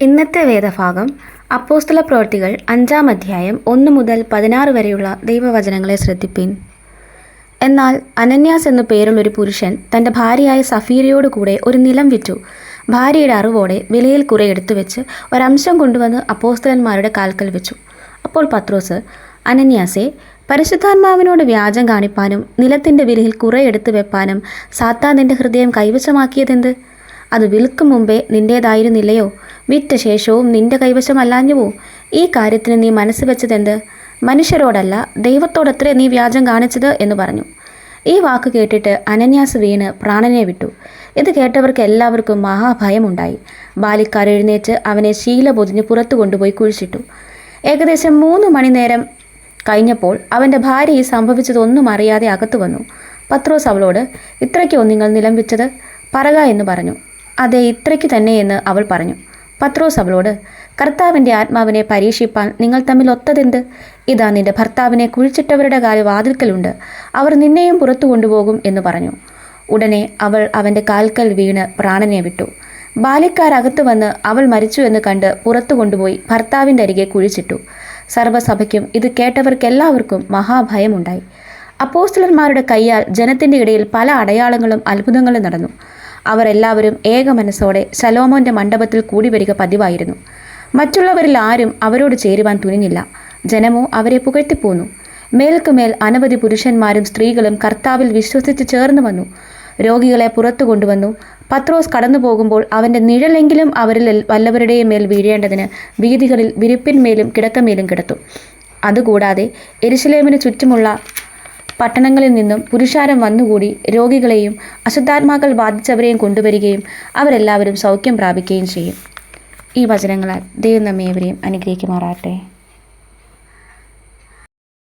ഇന്നത്തെ വേദഭാഗം അപ്പോസ്തല പ്രവൃത്തികൾ അഞ്ചാം അധ്യായം ഒന്ന് മുതൽ പതിനാറ് വരെയുള്ള ദൈവവചനങ്ങളെ ശ്രദ്ധിപ്പിൻ. എന്നാൽ അനന്യാസ് എന്നു പേരുള്ള ഒരു പുരുഷൻ തന്റെ ഭാര്യയായ സഫീരയോട് കൂടെ ഒരു നിലം വിറ്റു. ഭാര്യയുടെ അറിവോടെ വിലയിൽ കുറെ എടുത്തു വെച്ച് ഒരംശം കൊണ്ടുവന്ന് അപ്പോസ്തലന്മാരുടെ കാൽക്കൽ വെച്ചു. അപ്പോൾ പത്രോസ് അനന്യാസെ പരിശുദ്ധാത്മാവിനോട് വ്യാജം കാണിപ്പാനും നിലത്തിന്റെ വിലയിൽ കുറെ എടുത്തു വെപ്പാനും സാത്താൻ നിന്റെ ഹൃദയം കൈവശമാക്കിയതെന്ത്? അത് വിൽക്കും മുമ്പേ നിന്റേതായിരുന്നില്ലയോ? വിറ്റ ശേഷവും നിന്റെ കൈവശമല്ലാഞ്ഞുവോ ഈ കാര്യത്തിന് നീ മനസ്സ് വെച്ചതെന്ത്? മനുഷ്യരോടല്ല ദൈവത്തോടത്രേ നീ വ്യാജം കാണിച്ചത് എന്ന് പറഞ്ഞു. ഈ വാക്ക് കേട്ടിട്ട് അനന്യാസ് വീണ് പ്രാണനെ വിട്ടു. ഇത് കേട്ടവർക്ക് എല്ലാവർക്കും മഹാഭയമുണ്ടായി ബാലിക്കാർ എഴുന്നേറ്റ് അവനെ ശീല പൊതിഞ്ഞ് പുറത്തു കൊണ്ടുപോയി കുഴിച്ചിട്ടു. ഏകദേശം മൂന്ന് മണിനേരം കഴിഞ്ഞപ്പോൾ അവന്റെ ഭാര്യ ഈ സംഭവിച്ചതൊന്നും അറിയാതെ അകത്തു വന്നു. പത്രോസ് അവളോട് ഇത്രയ്ക്കോ നിങ്ങൾ നിലംബിച്ചത് പറക എന്ന് പറഞ്ഞു. അതെ ഇത്രയ്ക്ക് തന്നെയെന്ന് അവൾ പറഞ്ഞു. പത്രോസ് അവളോട് കർത്താവിന്റെ ആത്മാവിനെ പരീക്ഷിപ്പാൻ നിങ്ങൾ തമ്മിൽ ഒത്തതെന്ത്? ഇതാ നിന്റെ ഭർത്താവിനെ കുഴിച്ചിട്ടവരുടെ കാൽ വാതിൽക്കലുണ്ട്. അവർ നിന്നെയും പുറത്തു കൊണ്ടുപോകും എന്ന് പറഞ്ഞു. ഉടനെ അവൾ അവന്റെ കാൽക്കൽ വീണ് പ്രാണനെ വിട്ടു. ബാല്യക്കാരകത്ത് വന്ന് അവൾ മരിച്ചു എന്ന് കണ്ട് പുറത്തു കൊണ്ടുപോയി ഭർത്താവിന്റെ അരികെ കുഴിച്ചിട്ടു. സർവസഭയ്ക്കും ഇത് കേട്ടവർക്കെല്ലാവർക്കും മഹാഭയമുണ്ടായി. അപ്പോസ്റ്റലന്മാരുടെ കൈയാൽ ജനത്തിന്റെ ഇടയിൽ പല അടയാളങ്ങളും അത്ഭുതങ്ങളും നടന്നു. അവർ എല്ലാവരും ഏക മനസ്സോടെ ശലോമോന്റെ മണ്ഡപത്തിൽ കൂടി വരിക പതിവായിരുന്നു. മറ്റുള്ളവരിൽ ആരും അവരോട് ചേരുവാൻ തുനിഞ്ഞില്ല. ജനമോ അവരെ പുകഴ്ത്തിപ്പോന്നു മേൽക്കുമേൽ അനവധി പുരുഷന്മാരും സ്ത്രീകളും കർത്താവിൽ വിശ്വസിച്ച് ചേർന്നു വന്നു. രോഗികളെ പുറത്തു കൊണ്ടുവന്നു. പത്രോസ് കടന്നു പോകുമ്പോൾ അവന്റെ നിഴലെങ്കിലും അവരിൽ വല്ലവരുടെയും മേൽ വീഴേണ്ടതിന് വീതികളിൽ വിരിപ്പിന്മേലും കിടക്കമേലും കിടത്തും. അതുകൂടാതെ എരുശലേമിന് ചുറ്റുമുള്ള പട്ടണങ്ങളിൽ നിന്നും പുരുഷാരം വന്നുകൂടി രോഗികളെയും അശുദ്ധാത്മാക്കൾ ബാധിച്ചവരെയും കൊണ്ടുവരികയും അവരെല്ലാവരും സൗഖ്യം പ്രാപിക്കുകയും ചെയ്യും. ഈ വചനങ്ങളാൽ ദൈവം നമ്മേവരെയും അനുഗ്രഹിക്കുമാറാട്ടെ